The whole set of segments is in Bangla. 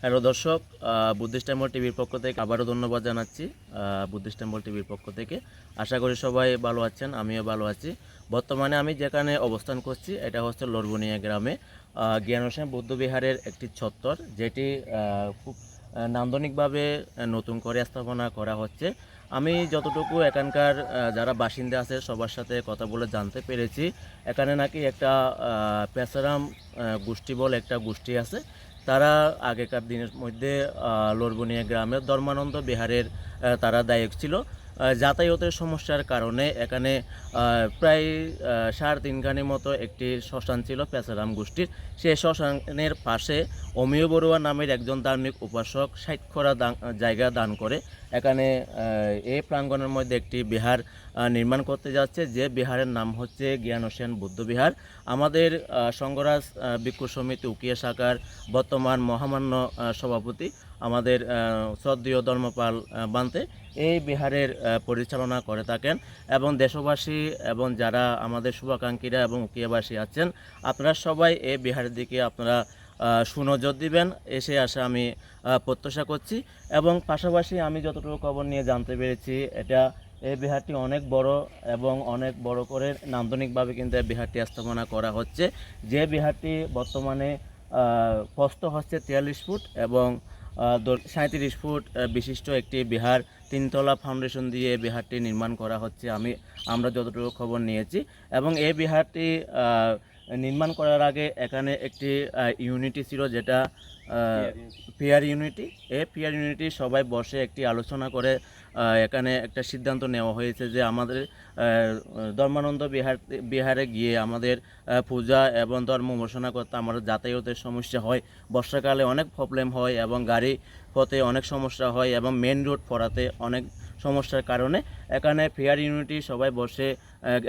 হ্যালো দর্শক বুদ্ধিস্ট টেম্পল টিভির পক্ষ থেকে আবারও ধন্যবাদ জানাচ্ছি বুদ্ধিস্ট টেম্পল টিভির পক্ষ থেকে। আশা করি সবাই ভালো আছেন আমিও ভালো আছি। বর্তমানে আমি যেখানে অবস্থান করছি এটা হচ্ছে লরবনিয়া গ্রামে। আহ, জ্ঞান হোসেন বৌদ্ধবিহারের একটি ছত্তর যেটি খুব নান্দনিকভাবে নতুন করে স্থাপনা করা হচ্ছে। আমি যতটুকু এখানকার যারা বাসিন্দা আছে সবার সাথে কথা বলে জানতে পেরেছি। এখানে নাকি একটা পেসারাম গোষ্ঠী বল একটা গোষ্ঠী আছে। তারা আগেকার দিনের মধ্যে লোরবনিয়া গ্রামের ধর্মানন্দ বিহারের তারা দায়ক ছিল। যাতায়াতের সমস্যার কারণে এখানে প্রায় সাড়ে তিনখানির মতো একটি শ্মশান ছিল পেসারাম গোষ্ঠীর। সেই শ্মশানের পাশে অমিয় বড়ুয়া নামের একজন ধার্মিক উপাসক সাক্ষরা জায়গা দান করে এখানে এই প্রাঙ্গণের মধ্যে একটি বিহার নির্মাণ করতে যাচ্ছে। যে বিহারের নাম হচ্ছে জ্ঞান হোসেন বৌদ্ধ বিহার। আমাদের আহ, ভিক্ষু সমিতি উকিয়া শাখার বর্তমান মহামান্য সভাপতি আমাদের শ্রদ্ধেয় ধর্মপাল বান্তে এই বিহারের পরিচালনা করে থাকেন এবং দেশবাসী এবং যারা আমাদের শুভাকাঙ্ক্ষীরা এবং উকিয়াবাসী আছেন আপনারা সবাই এই বিহারের দিকে আপনারা সুনজর দিবেন এসে আসে আমি প্রত্যাশা করছি। এবং পাশাপাশি আমি যতটুকু খবর নিয়ে জানতে পেরেছি এটা এই বিহারটি অনেক বড় এবং অনেক বড় করে নান্দনিকভাবে কিন্তু এই বিহারটি স্থাপনা করা হচ্ছে। যে বিহারটি বর্তমানে আহ, প্রস্থ হচ্ছে তিয়াল্লিশ ফুট এবং সাঁত্রিশ ফুট বিশিষ্ট একটি বিহার, তিনতলা ফাউন্ডেশন দিয়ে বিহারটি নির্মাণ করা হচ্ছে। আমি আমরা যতটুকু খবর নিয়েছি। এবং এই বিহারটি নির্মাণ করার আগে এখানে একটি ইউনিটি ছিল যেটা পিয়ার ইউনিটি এই পিয়ার ইউনিটি সবাই বসে একটি আলোচনা করে এখানে একটা সিদ্ধান্ত নেওয়া হয়েছে যে আমাদের ধর্মানন্দ বিহার, বিহারে গিয়ে আমাদের পূজা এবং ধর্ম ঘোষণা করতে আমাদের যাতায়াতের সমস্যা হয়। বর্ষাকালে অনেক প্রবলেম হয় এবং গাড়ি পথে অনেক সমস্যা হয় এবং মেন রোড পড়াতে অনেক সমস্যার কারণে। এখানে ফেয়ার ইউনিটি সবাই বসে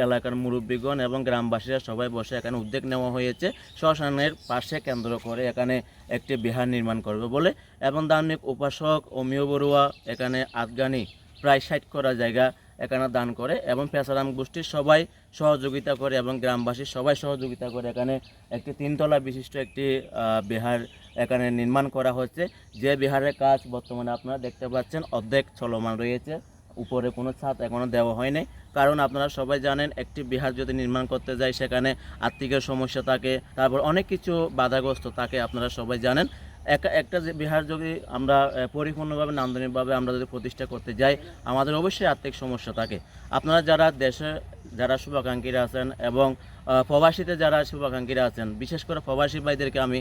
এলাকার মুরব্বীগণ এবং গ্রামবাসীরা সবাই বসে এখানে উদ্যোগ নেওয়া হয়েছে। শ্মশানের পাশে কেন্দ্র করে এখানে একটি বিহার নির্মাণ করবে বলে। এবং ধার্মিক উপাসক অমিয় বড়ুয়া এখানে আফগানি প্রায় ষাট করা জায়গা এখানে দান করে এবং পেশারাম গোষ্ঠীর সবাই সহযোগিতা করে এবং গ্রামবাসী সবাই সহযোগিতা করে। এখানে একটি তিনতলা বিশিষ্ট একটি বিহার এখানে নির্মাণ করা হচ্ছে। যে বিহারের কাজ বর্তমানে আপনারা দেখতে পাচ্ছেন, অর্ধেক চলমান রয়েছে। উপরে কোনো ছাদ এখনও দেওয়া হয়নি কারণ আপনারা সবাই জানেন, একটি বিহার যদি নির্মাণ করতে যায়, সেখানে আর্থিকের সমস্যা থাকে, তারপর অনেক কিছু বাধাগ্রস্ত থাকে, আপনারা সবাই জানেন। একটা একটা যে বিহার যদি আমরা পরিপূর্ণভাবে নান্দনিকভাবে আমরা যদি প্রতিষ্ঠা করতে যাই, আমাদের অবশ্যই আর্থিক সমস্যা থাকে। আপনারা যারা দেশে যারা শুভাকাঙ্ক্ষীরা আছেন এবং প্রবাসীতে যারা শুভাকাঙ্ক্ষীরা আছেন, বিশেষ করে প্রবাসী ভাইদেরকে আমি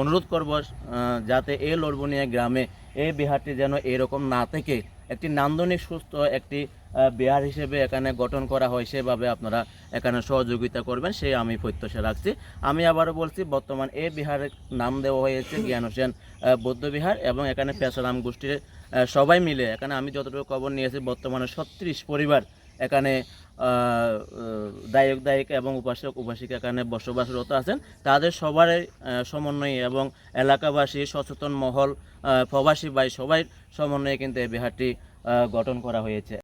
অনুরোধ করব যাতে এই লড়বনিয়া গ্রামে এই বিহারটি যেন এরকম না থেকে। একটি নান্দনিক সুস্থ একটি বিহার হিসেবে এখানে গঠন করা হয়, সেভাবে আপনারা এখানে সহযোগিতা করবেন সেই আমি প্রত্যাশা রাখছি। আমি আবারও বলছি, বর্তমান এই বিহারের নাম দেওয়া হয়েছে জ্ঞান হোসেন বৌদ্ধবিহার বৌদ্ধ বিহার এবং এখানে পেশারাম গোষ্ঠীর সবাই মিলে, এখানে আমি যতটুকু খবর নিয়েছি, বর্তমানে ছত্রিশ পরিবার এখানে দায়ক, দায়িকা এবং উপাসক, উপাসিকা এখানে বসবাসরত আছেন। তাদের সবার সমন্বয়ে এবং এলাকাবাসী, সচেতন মহল প্রবাসী বাই সবাই সমন্বয়ে কিন্তু এই বিহারটি গঠন করা হয়েছে।